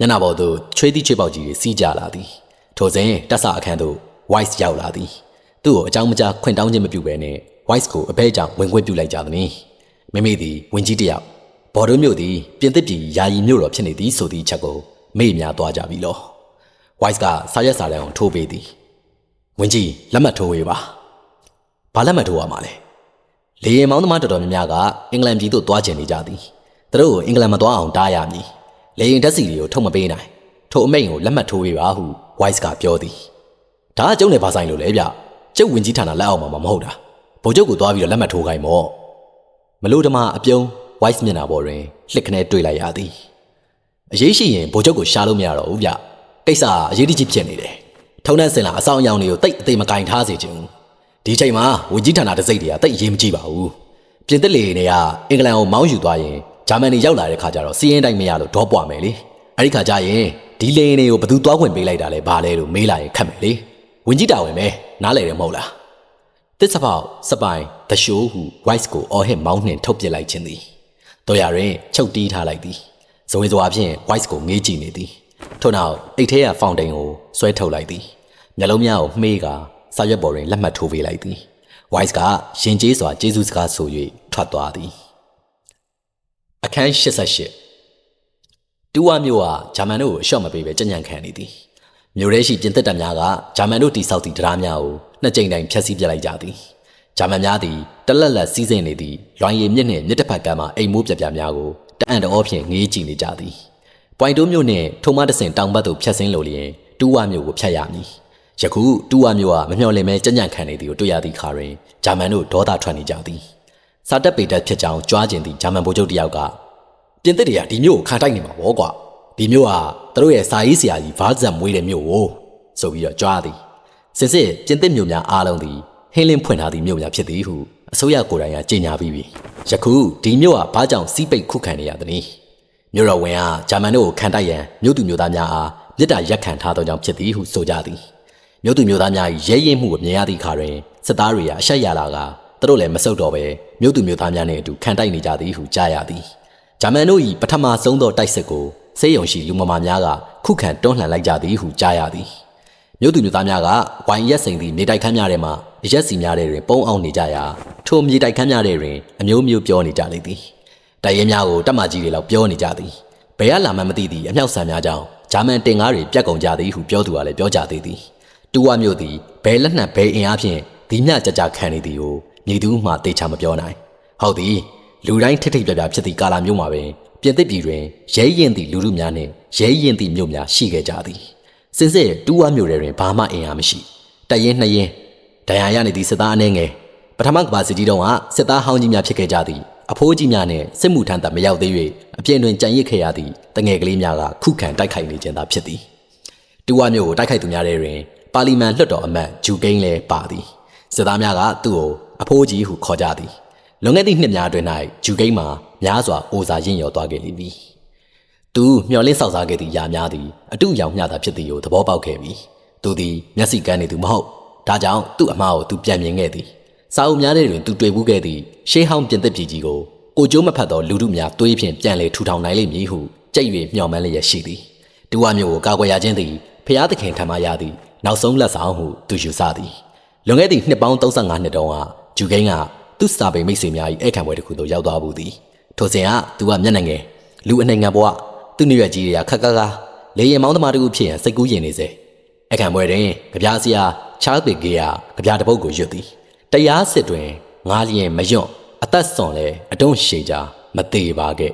ညနာပေါ်သို့ချွေးသည့်ချွေးပေါက်ကြီးတွေစီးကြလာသည်ထိုစဉ်တက်ဆအခန်းသို့ Wise ရောက်လာသည် သူ့ကိုအကြောင်းမကြားခွင့်တောင်းခြင်းမပြုဘဲနဲ့ Wise ကိုအဘဲကြောင့်ဝင်ခွင့်ပြုလိုက်ကြသည်မိမိသည်ဝင်ကြီးတယောက်ဘော်ဒိုမြို့သည်ပြင်သစ်ပြည်ယာယီမြို့တော်ဖြစ်နေသည်ဆိုသည့်ချက်ကိုမေ့များသွားကြပြီလော Wise ကစာရက်စာတမ်းကိုထိုးပေးသည်ဝင်ကြီးလက်မှတ်ထိုးဝေးပါဘာလက်မှတ်ထိုးရမှာလဲလေရင်မောင်းသမားတော်တော်များများကအင်္ဂလန်ပြည်သို့သွားကျင်နေကြသည်သူတို့ကိုအင်္ဂလန်မသွားအောင်တားရမည်လေရင်ဓာတ်စီတွေကိုထုတ်မပေးနိုင်ထိုအမိန့်ကိုလက်မှတ်ထိုးပေးပါဟု Wise ကပြောသည်ဒါကကျုံနဲ့ဘာဆိုင်လို့လဲဗျ ကျုပ်ဝင်ကြီးဌာနလက်အောက်မှာမဟုတ်တာဗိုလ်ချုပ်ကိုသွားပြီးတော့လက်မှတ်ထိုးခိုင်းမော့မလို့တမအပြုံး Wise မျက်နှာပေါ်တွင်လှစ်ခနဲတွေ့လိုက်ရသည်အရေးရှိရင်ဗိုလ်ချုပ်ကိုရှာလို့မရတော့ဘူးဗျကိစ္စအရေးတကြီးဖြစ်နေတယ်ထုံးတဲ့စင်လာအဆောင်အယောင်တွေကိုတိတ်အသေးမကင်ထားစေချင်ဘူးဒီချိန်မှာဝင်ကြီးဌာနတစိမ့်တွေကတိတ်အရေးမကြီးပါဘူးပြင်သစ်လေတွေကအင်္ဂလန်ကိုမောင်းယူသွားရင်ဂျာမနီရောက်လာတဲ့ခါကျတော့စီးရင်တိုင်းမရလို့ဒေါပွားမယ်လေအဲ့ဒီခါကျရင်ဒီလေရင်တွေကိုဘယ်သူသွားခွင့်ပေးလိုက်တာလဲဘာလဲလို့မေးလာရင်ခတ်မယ်လေ ဝင်ကြီးတာဝင်မယ်နားလေတယ်မဟုတ်လားတစ်စပေါက်စပိုင်တရှိုးဟု Wise ကိုအော်ဟစ်မောင်းနှင်ထုတ်ပစ်လိုက်ခြင်းသည်တော်ရရင်ချုပ်တီးထားလိုက်သည်ဇဝေဇဝါဖြင့် Wise ကိုငေးကြည့်နေသည်ထို့နောက်အိတ်ထဲကဖောင်တိန်ကိုဆွဲထုတ်လိုက်သည်မျက်လုံးများကိုမှေးကာစာရွက်ပေါ်တွင်လက်မှတ်ထိုးပေးလိုက်သည် Wise ကရင်ကျေးစွာကျေးဇူးစကားဆို၍ထွက်သွားသည်အခန်း88တူဝါမျိုးဟာဂျာမန်တို့ကိုအလျှော့မပေးဘဲကြံ့ကြံ့ခံနေသည် မြို့ရဲရှိပြင်သစ်တပ်များကဂျာမန်တို့တိစောက်သည့်တရားများကိုနှစ်ကြိမ်တိုင်ဖျက်ဆီးပစ်လိုက်ကြသည်ဂျာမန်များသည်တလက်လက်စီးဆင်းနေသည့်လွိုင်းရည်မြစ်နှင့်မြစ်တစ်ဖက်ကမ်းမှအိမ်မိုးပြပြများကိုတအံ့တော်ဖြင့်ငေးကြည့်နေကြသည်ပွိုင်တိုးမြို့နှင့်ထုံမတဆင်တောင်ဘက်သို့ဖြတ်ဆင်းလိုလျင်တူဝါမြို့ကိုဖျက်ရမည်ယခုတူဝါမြို့ကမမျှော်လင့်မဲကြံ့ကြံ့ခံနေသည်ကိုတွေ့ရသည့်ခါတွင်ဂျာမန်တို့ဒေါသထွက်နေကြသည်စာတက်ပေတက်ဖြစ်ကြောင်းကြွားကျင်သည့်ဂျာမန်ဗိုလ်ချုပ်တယောက်ကပြင်သစ်တွေကဒီမြို့ကိုခံတိုက်နေမှာဗောကွာ ဒီမြို့ဟာသူတို့ရဲ့စာရေးဆရာကြီးဗားဇံမွေးတဲ့မြို့ကိုဆိုပြီးတော့ကြွားသည်စစ်စစ်ပြင်သစ်မြို့များအားလုံးသည်ဟင်းလင်းဖွင့်ထားသည့်မြို့များဖြစ်သည်ဟုအစိုးရကိုယ်တိုင်ကကြေညာပြီးပြီယခုဒီမြို့ဟာဘာကြောင့်စီးပိတ်ခုခံနေရသနည်းမြို့တော်ဝင်ကဂျာမန်တို့ကိုခံတိုက်ရန်မြို့သူမြို့သားများအားမြစ်တာရက်ခံထားသောကြောင့်ဖြစ်သည်ဟုဆိုကြသည်မြို့သူမြို့သားများ၏ရဲရင်မှုကိုမြင်ရသည့်အခါတွင်စစ်သားတွေကအဆက်ရလာကသူတို့လည်းမဆုတ်တော့ပဲမြို့သူမြို့သားများနှင့်အတူခံတိုက်နေကြသည်ဟုကြားရသည်ဂျာမန်တို့၏ပထမဆုံးသောတိုက်စစ်ကို စေယုံရှိလူမမာများကခုခံတွန်းလှန်လိုက်ကြသည်ဟုကြားရသည်မြို့သူမြို့သားများကဝိုင်ရက်စိန်သည့်မြေတိုက်ခန်းများထဲမှရက်စီများထဲတွင်ပုံအောင်နေကြရာထိုမြေတိုက်ခန်းများထဲတွင်အမျိုးမျိုးပြောနေကြလေသည်တိုက်ရဲများကိုတပ်မကြီးတွေလောက်ပြောနေကြသည်ဘယ်ကလာမှမသိသည့်အမြောက်ဆန်များကြောင့်ဂျာမန်တင်ကားတွေပြတ်ကုန်ကြသည်ဟုပြောသူကလည်းပြောကြသေးသည်တူဝမြို့သည်ဘယ်လက်နက်ဘယ်အင်အားဖြင့်ဒီမြကြကြခံနေသည်ကိုညီသူမှတေချာမပြောနိုင်ဟုတ်သည်လူတိုင်းထိထိပြပြဖြစ်သည့်ကာလမျိုးမှာပင် ပြင်သစ်ပြည်တွင်ရဲရင်သည့်လူလူများနှင့်ရဲရင်သည့်မြို့များရှိခဲ့ကြသည်စင်စစ်တူဝါမြို့တွင်ဘာမှအင်အားမရှိတရင်နှစ်ရင်ဒဏ်ရာရနေသည့်စစ်သားအနှဲငယ်ပထမကဘာစီတီတုံးကစစ်သားဟောင်းကြီးများဖြစ်ခဲ့ကြသည်အဖိုးကြီးများနှင့်စစ်မှုထမ်းသက်မရောက်သေး၍အပြင်တွင်ကြံရစ်ခဲ့ရသည့်တငယ်ကလေးများကခုခံတိုက်ခိုက်နေကြတာဖြစ်သည်တူဝါမြို့ကိုတိုက်ခိုက်သူများတွင်ပါလီမန်လွှတ်တော်အမတ်ဂျူကိန်းလည်းပါသည်စစ်သားများကသူ့ကိုအဖိုးကြီးဟုခေါ်ကြသည် လွန်ခဲ့သည့်နှစ်များအတွင်း၌ဂျူကိန်းမှာများစွာအိုစာရင့်ရော်သွားခဲ့လိမ့်မည်သူမျော်လင့်ဆောက်စားခဲ့သည့်ຢာများသည်အတုရောင်မျှတာဖြစ်သည်ကိုသဘောပေါက်ခဲ့ပြီသူသည်မျက်စိကန်းနေသူမဟုတ်ဒါကြောင့်သူ့အမားကိုသူပြန်မြင်ခဲ့သည်စာအုပ်များထဲတွင်သူတွေ့ဘူးခဲ့သည့်ရှေးဟောင်းပြင်သစ်ပြည်ကြီးကိုကိုကျိုးမဖတ်သောလူတို့များတွေးဖြင့်ပြန်လေထူထောင်နိုင်လိမ့်မည်ဟုကြိတ်၍မျှော်မှန်းလျက်ရှိသည်ဒူဝါမျိုးကိုကာကွယ်ရခြင်းသည်ဖျားသခင်ထံမှရသည့်နောက်ဆုံးလက်ဆောင်ဟုသူယူဆသည်လွန်ခဲ့သည့်နှစ်ပေါင်း35နှစ်တုန်းကဂျူကိန်းက သူ့စာပေမိတ်ဆွေများ၏အဲ့ခံပွဲတစ်ခုသို့ရောက်သွားဘူးသည်ထိုစဉ်ကသူကမျက်နှာငယ်လူအနှိမ်ငံဘဝသူ့နေရကြီးတွေကခက်ခက်ကားလေရင်မောင်းသမားတို့ဖြစ်ရင်စိတ်ကူးရင်နေစေအခန့်ပွဲတွင်ကြပြားစရာချားပေကေကကြပြားတစ်ပုတ်ကိုရွတ်သည်တရားစစ်တွင်ငားလျင်မယွန့်အသက်စွန်လဲအတုံးရှည်ကြမသေးပါခဲ့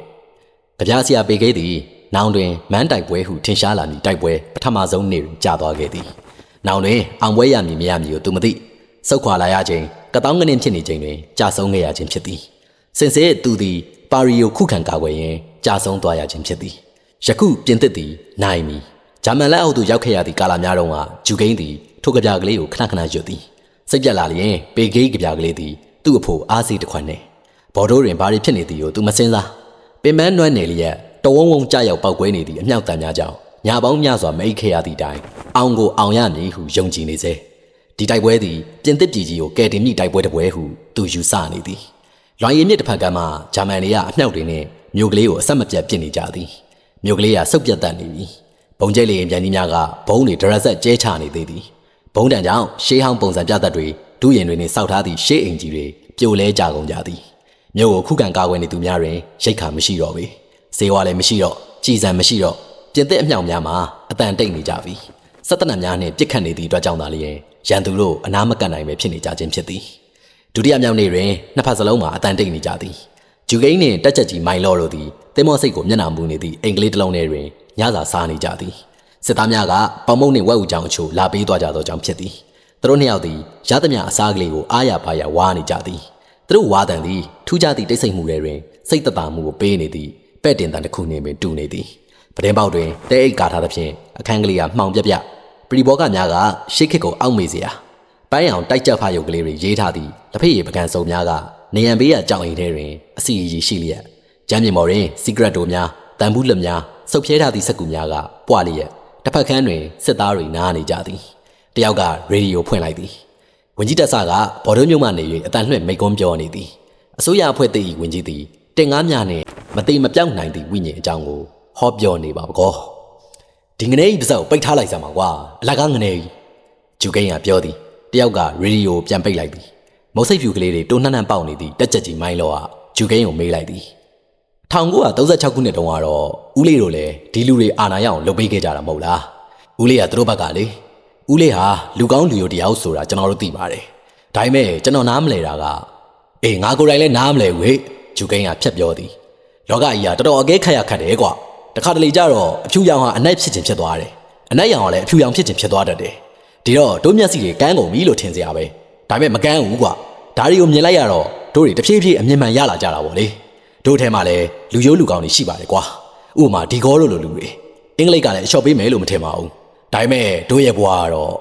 ကြပြားစရာပေကေသည်နောင်တွင်မန်းတိုက်ပွဲဟုထင်ရှားလာမည်တိုက်ပွဲပထမဆုံးနေ့တွင်ကြာသွားခဲ့သည်နောင်တွင်အောင်ပွဲရမည်မရမည်ကိုသူမသိစုတ်ခွာလာရခြင်း ကတောင်းကနင်းဖြစ်နေခြင်းတွင်ကြာဆုံးခဲ့ရခြင်းဖြစ်သည်စင်စစ်သူသည်ပါရီကိုခုခံကာကွယ်ရင်းကြာဆုံးသွားရခြင်းဖြစ်သည်ယခုပြင်သစ်သည်နိုင်မီဂျာမန်လက်အောက်သို့ရောက်ခဲ့ရသည့်ကာလများတုန်းကဂျူကိန်းသည်ထိုကပြကလေးကိုခဏခဏရွတ်သည်စိတ်ပြက်လာလျင်ပေဂိတ်ကပြကလေးသည်သူ့အဖို့အားစီးတစ်ခွက်နှင့်ဘော်ဒိုးတွင်ဘာတွေဖြစ်နေသည်ကိုသူမစင်စားပင်မနွမ်းနယ်လျက်တဝုံဝုံကြရောက်ပောက်ကွဲနေသည့်အမြောက်တန်များကြောင့်ညာပေါင်းများစွာမိတ်ခေရသည့်တိုင်အောင်ကိုအောင်ရမည်ဟုယုံကြည်နေစေ ဒီတိုက်ပွဲသည်ပြင်သစ်ပြည်ကြီးကိုကယ်တင်မိတိုက်ပွဲတစ်ပွဲဟုသူယူဆနေသည်လွန်ရည်မြစ်တစ်ဖက်ကမှဂျာမန်တွေကအမြောက်တွေနဲ့မြို့ကလေးကိုအဆက်မပြတ်ပစ်နေကြသည်မြို့ကလေးကစုပ်ပြတ်တတ်နေပြီဘုံကျဲလေရင်ပြန်ကြီးများကဘုံတွေဒရဆက်ကျဲချနေသေးသည်ဘုံတန်ကြောင့်ရှေးဟောင်းပုံစံပြသက်တွေဒုရင်တွေနဲ့စောက်ထားသည့်ရှေးအိမ်ကြီးတွေပြိုလဲကြကုန်ကြသည်မြို့ကိုခုခံကာကွယ်နေသူများတွင်ရိတ်ခါမရှိတော့ပေဈေးဝါလည်းမရှိတော့ကြည်စံမရှိတော့ပြင်သစ်အမြောက်များမှာအတန်တိတ်နေကြပြီစက်တနက်များနှင့်ပြစ်ခတ်နေသည့်အတွက်ကြောင့်သာလျှင် ရန်သူတို့အနာမကတ်နိုင်ပဲဖြစ်နေကြခြင်းဖြစ်သည်ဒုတိယမြောက်နေ့တွင်နှစ်ဖက်စလုံးမှာအတန်တိတ်နေကြသည်ဂျူဂိန်းနှင့်တက်ချက်ကြီးမိုင်လော်တို့သည်တင်မော့စိတ်ကိုမျက်နှာမူနေသည့်အင်္ဂလိပ်တစ်လုံးထဲတွင်ညစာစားနေကြသည်စစ်သားများကပေါမုံနှင့်ဝက်ဦးချောင်းအချို့လာပေးသွားကြသောကြောင့်ဖြစ်သည်သူတို့နှစ်ယောက်သည်ရသမျှအစားကလေးကိုအားရပါရဝါနေကြသည်သူတို့ဝါတန်သည်ထူးခြားသည့်တိတ်ဆိတ်မှုတွေတွင်စိတ်တသာမှုကိုပေးနေသည်ပဲ့တင်တန်တစ်ခုနှင့်ပင်တူနေသည်ပဒင်းပေါက်တွင်တဲအိတ်ကာထားသဖြင့်အခန်းကလေးကမှောင်ပြပြ ပရိဘောဂများကရှေ့ခေတ်ကိုအောက်မေ့စရာပိုင်းအောင်တိုက်ကြဖရုပ်ကလေးတွေရေးထားသည့်လက်ဖက်ရည်ပကံစုံများကနေရန်ပေးရကြောင်ရင်ထဲတွင်အစီအရီရှိလျက်ကျမ်းမြေမော်တွင် secret တို့များတန်ဘူးလက်များစုပ်ဖြဲထားသည့်စက်ကူများကပွာလျက်တစ်ဖက်ခန်းတွင်စစ်သားတွေနားနေကြသည်တယောက်ကရေဒီယိုဖွင့်လိုက်သည်ဝင်ကြီးတက်ဆကဘော်ဒုံမြို့မှနေ၍အတန်လွှင့်မိကွန်းပြောနေသည်အစိုးရအဖွဲ့သိ၏ဝင်ကြီးသည်တင်ကားများနှင့်မတိမပြောက်နိုင်သည့်ဝိညာဉ်အကြောင်းကိုဟောပြောနေပါကော ဒီငနေကြီးပါစပ်ကိုပိတ်ထားလိုက်စမ်းပါကွာအလကားငနေကြီးဂျူကိန်းကပြောသည်တယောက်ကရေဒီယိုပြန်ပိတ်လိုက်သည်မုတ်စိတ်ဖြူကလေးတွေတိုးနှံ့နှံ့ပေါက်နေသည့်တက်ချက်ကြီးမိုင်းလောကဂျူကိန်းကိုမေးလိုက်သည်1936ခုနှစ်တုန်းကတော့ဦးလေးတို့လည်းဒီလူတွေအာနာရအောင်လုပ်ပေးခဲ့ကြတာမဟုတ်လားဦးလေးကသူတို့ဘက်ကလေဦးလေးဟာလူကောင်းလူရိုတယောက်ဆိုတာကျွန်တော်တို့သိပါတယ်ဒါပေမဲ့ကျွန်တော်နားမလဲတာကအေးငါကိုယ်တိုင်လည်းနားမလဲဝေးဂျူကိန်းကဖြတ်ပြောသည်လောကကြီးကတော်တော်အကဲခက်ရခတ်တယ်ကွာ တခါတလေကျတော့အဖြူရောင်ဟာအနိုင်ဖြစ်ခြင်းဖြစ်သွားတယ်အနိုင်ရောင်ကလည်းအဖြူရောင်ဖြစ်ခြင်းဖြစ်သွားတတ်တယ်ဒီတော့တို့မျက်စိတွေကန်းကုန်ပြီလို့ထင်စရာပဲဒါပေမဲ့မကန်းဘူးကွာဒါတွေကိုမြင်လိုက်ရတော့တို့တွေတဖြည်းဖြည်းအမြင်မှန်ရလာကြတာပေါ့လေတို့ထဲမှာလည်းလူရိုးလူကောင်းတွေရှိပါတယ်ကွာဥပမာဒီကောလိုလိုလူတွေအင်္ဂလိပ်ကလည်းအလျှော့ပေးမယ်လို့မထင်ပါဘူးဒါပေမဲ့တို့ရဲ့ဘွားကတော့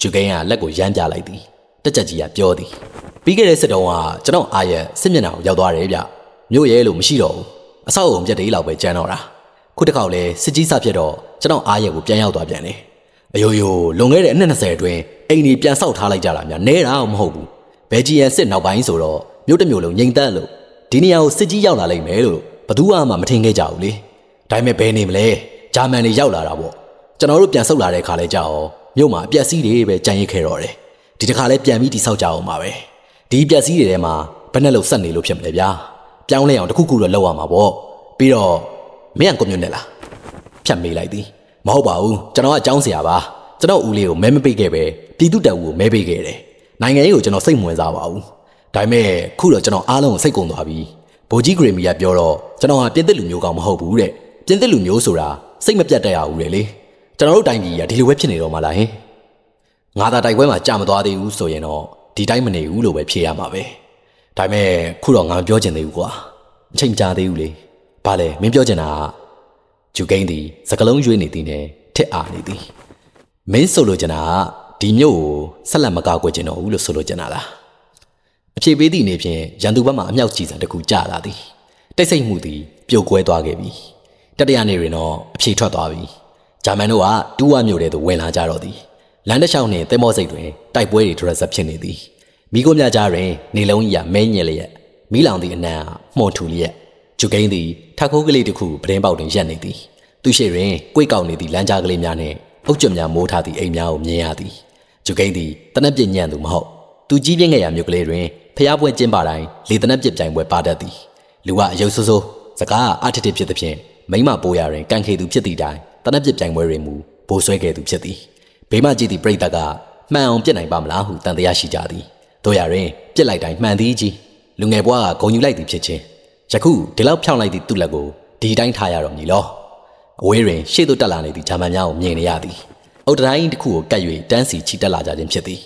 ဂျူကိန်းကလက်ကိုရမ်းပြလိုက်သည်တက်ကြကြီးကပြောသည်ပြီးခဲ့တဲ့စစ်တုံးကကျွန်တော်အာရဲ့စစ်မျက်နှာကိုရောက်သွားတယ်ဗျမြို့ရဲလို့မရှိတော့ဘူးအဆောက်အုံပြက်တေးလောက်ပဲကျန်တော့တာ ခုတစ်ခေါက်လဲစစ်ကြီးစဖြစ်တော့ကျွန်တော်အားရဲကိုပြန်ရောက်သွားပြန်တယ်အယိုယိုလွန်ခဲ့တဲ့အနှစ်20အတွင်းအိမ်ကြီးပြန်ဆောက်ထားလိုက်ကြတာများနဲတာမဟုတ်ဘူးဘယ်ဂျီယန်စစ်နောက်ပိုင်းဆိုတော့မြို့တစ်မြို့လုံးငြိမ်သက်လို့ဒီနေရာကိုစစ်ကြီးရောက်လာလိမ့်မယ်လို့ဘသူမှမထင်ခဲ့ကြဘူးလေဒါပေမဲ့ဘယ်နေမလဲဂျာမန်တွေရောက်လာတာပေါ့ကျွန်တော်တို့ပြန်ဆုတ်လာတဲ့ခါလဲကြောက်မြို့မှာအပြက်စီးတွေပဲကြံရစ်ခဲ့တော့တယ်ဒီတစ်ခါလဲပြန်ပြီးတိဆောက်ကြအောင်ပါပဲဒီပြက်စီးတွေထဲမှာဘယ်နဲ့လို့ဆက်နေလို့ဖြစ်မလဲဗျာပြောင်းလဲအောင်တခုခုတော့လုပ်ရမှာပေါ့ပြီးတော့ မင်းကကွန်မြူနဲ့လားဖြတ်မေးလိုက်သည်မဟုတ်ပါဘူးကျွန်တော်ကအကြောင်းဆရာပါကျွန်တော်ဦးလေးကိုမဲမပေးခဲ့ပဲပြည်သူတပ်ဦးကိုမဲပေးခဲ့တယ်နိုင်ငံရေးကိုကျွန်တော်စိတ်မဝင်စားပါဘူးဒါပေမဲ့ခုတော့ကျွန်တော်အားလုံးကိုစိတ်ကုန်သွားပြီဗိုလ်ကြီးဂရေမီကပြောတော့ကျွန်တော်ဟာပြင်သစ်လူမျိုးကောင်မဟုတ်ဘူးတဲ့ပြင်သစ်လူမျိုးဆိုတာစိတ်မပြတ်တတ်ရဘူးလေလေကျွန်တော်တို့တိုင်းပြည်ကဒီလိုပဲဖြစ်နေတော့မှလားဟင်ငါသာတိုက်ပွဲမှာကြာမသွားသေးဘူးဆိုရင်တော့ဒီတိုင်းမနေဘူးလို့ပဲဖြေရမှာပဲဒါပေမဲ့ခုတော့ငါမပြောချင်သေးဘူးကွာအချိန်ကြာသေးဘူးလေ ဘာလဲမင်းပြောချင်တာကဂျူကိန်းသည်စကလုံးရွေးနေသည်နဲ့ထစ်အားနေသည်မင်းဆိုလိုချင်တာကဒီမြို့ကိုဆက်လက်မကာကွယ်ချင်တော့ဘူးလို့ဆိုလိုချင်တာလားအဖြေပေးသည့်အနေဖြင့်ရန်သူဘက်မှအမြောက်ကြီးစံတစ်ခုကြာလာသည်တိတ်ဆိတ်မှုသည်ပြိုကွဲသွားခဲ့ပြီတတရနေတွင်တော့အဖြေထွက်သွားပြီဂျာမန်တို့ကတူဝါမြို့ထဲသို့ဝင်လာကြတော့သည်လမ်းတစ်လျှောက်နှင့်တင်မောစိတ်တွင်တိုက်ပွဲတွေဒရဆက်ဖြစ်နေသည်မိကိုမြကြားတွင်နေလုံးကြီးကမဲညက်လျက်မိလောင်သည့်အနံ့မှုန်ထူလျက် ဂျုကိန်းသည်ထခိုးကလေးတစ်ခုပဒင်းပေါက်တွင်ရပ်နေသည်သူရှိတွင်ကိုယ်ကောက်နေသည့်လမ်းကြားကလေးများနှင့်အုတ်ကျွတ်များမိုးထားသည့်အိမ်များကိုမြင်ရသည်ဂျုကိန်းသည်တနက်ပြည့်ညံ့သူမဟုတ်သူကြီးပြင်းငယ်ရာမြို့ကလေးတွင်ဖျားပွဲကျင်းပါတိုင်းလေတနက်ပြစ်ပြိုင်ပွဲပါတတ်သည်လူကအယုတ်ဆိုးဆိုးစကားအထစ်ထစ်ဖြစ်သဖြင့်မိမပိုးရတွင်ကန်ခေသူဖြစ်သည့်တိုင်တနက်ပြစ်ပြိုင်ပွဲတွင်မူဘိုးဆွဲခဲ့သူဖြစ်သည်ဘေးမှကြည့်သည့်ပြိတ္တကမှန်အောင်ပြစ်နိုင်ပါမလားဟုတန်တရားရှိကြသည်တို့ရတွင်ပြစ်လိုက်တိုင်းမှန်သည်ကြီးလူငယ်ဘွားကဂုံယူလိုက်သည်ဖြစ်ချင်း ယခုဒီလောက်ဖြောင်းလိုက်သည့်သူ့လက်ကိုဒီတိုင်းထားရတော့မည်လောအဝေးတွင်ရှေ့သို့တက်လာနေသည့်ဂျာမန်များကိုမြင်နေရသည်အုတ်တိုင်းတစ်ခုကိုကတ်၍တန်းစီချီတက်လာကြခြင်းဖြစ်သည်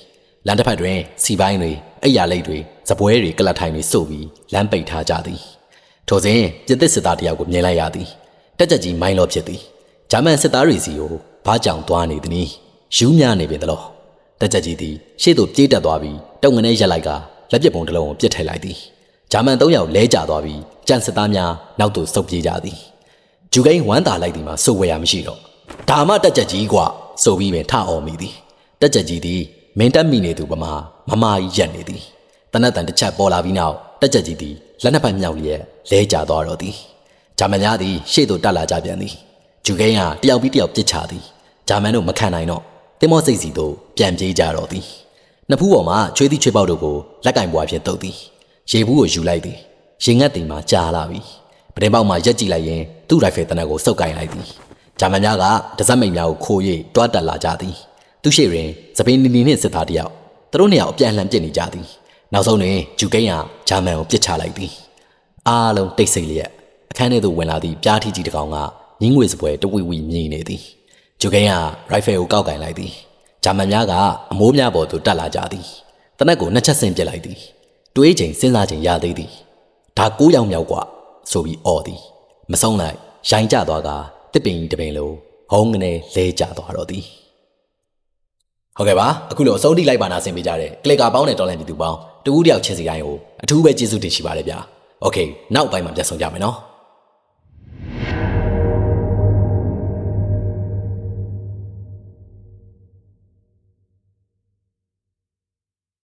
လမ်းတစ်ဖက်တွင်စီပိုင်းတွေအိယာလိတ်တွေစပွဲတွေကလတ်ထိုင်တွေစို့ပြီးလမ်းပိတ်ထားကြသည်ထိုစဉ်ပြစ်သစ်စစ်သားတယောက်ကိုမြင်လိုက်ရသည်တက်ကြကြီးမိုင်းလောဖြစ်သည်ဂျာမန်စစ်သားတွေစီကိုဘာကြောင်သွားနေသည်။ယူးများနေပြီတလို့တက်ကြကြီးသည်ရှေ့သို့ပြေးတက်သွားပြီးတုံငနဲ့ရက်လိုက်ကလက်ပစ်ပုံတစ်လုံးကိုပြစ်ထည့်လိုက်သည်ဂျာမန်၃ယောက်လဲကျသွားပြီး ကြံစစ်သားများနောက်သို့ဆုတ်ပြေးကြသည်ဂျူကိန်းဝမ်းသာလိုက်သည်မှာစုပ်ဝဲရမရှိတော့ဒါမှတက်ချက်ကြီးกว่าဆိုပြီးပင်ထအော်မိသည်တက်ချက်ကြီးသည်မင်းတက်မိနေသူပမာမမာကြီးရက်နေသည်တနတ်တန်တစ်ချက်ပေါ်လာပြီးနောက်တက်ချက်ကြီးသည်လက်နှစ်ဖက်မြောက်လျက်လဲကျသွားတော့သည်ဂျာမန်များသည်ရှေ့သို့တက်လာကြပြန်သည်ဂျူကိန်းကတယောက်ပြီးတယောက်ပစ်ချသည်ဂျာမန်တို့မခံနိုင်တော့တင်မောစိတ်စီသို့ပြန်ပြေးကြတော့သည်နှစ်ဖူးပေါ်မှာချွေးသည့်ချွေးပေါက်တို့ကိုလက်ကင်ပွားဖြင့်တုပ်သည်ရေဘူးကိုယူလိုက်သည် ရေငတ်တင်မှာကြာလာပြီပဒင်ပေါက်မှာရက်ကြည့်လိုက်ရင်သူ့ရိုင်ဖယ်တနက်ကိုစုပ်ကင်လိုက်သည်ဂျာမန်များကတစက်မိန်များကိုခိုး၍တွားတက်လာကြသည်သူရှိရင်စပင်းနီနီနှင့်စစ်သားတယောက်သူတို့နှစ်ယောက်အပြန်အလှန်ပြစ်နေကြသည်နောက်ဆုံးတွင်ဂျူကိန်းကဂျာမန်ကိုပြစ်ချလိုက်သည်အားလုံးတိတ်ဆိတ်လျက်အခန်းထဲသို့ဝင်လာသည့်ပြားထီကြီးတစ်ကောင်ကငင်းငွေစပွဲတဝီဝီမြည်နေသည်ဂျူကိန်းကရိုင်ဖယ်ကိုကောက်ကင်လိုက်သည်ဂျာမန်များကအမိုးများပေါ်သို့တက်လာကြသည်တနက်ကိုနှစ်ချက်ဆင်းပစ်လိုက်သည်တွေးချိန်စဉ်းစားချိန်ရသေးသည် ဒါ၉ယောက်မြောက်กว่าဆိုပြီးអော်သည်မဆုံးလိုက်ရိုင်းကျသွားကတစ်ပင်ကြီးတစ်ပင်လုံးဟုံးကနေလဲကျသွားတော့သည်ဟုတ်ကဲ့ပါအခုလိုအဆုံးထိလိုက်ပါနာဆင်ပေးကြတဲ့ကလစ်ကာပေါင်းတဲ့တော်လန်ပြည်သူပေါင်းတဦးတယောက်ချင်းစီတိုင်းကိုအထူးပဲကျေးဇူးတင်ရှိပါတယ်ဗျာโอเคနောက်ပိုင်းမှာပြန်ဆောင်ကြမယ်နော်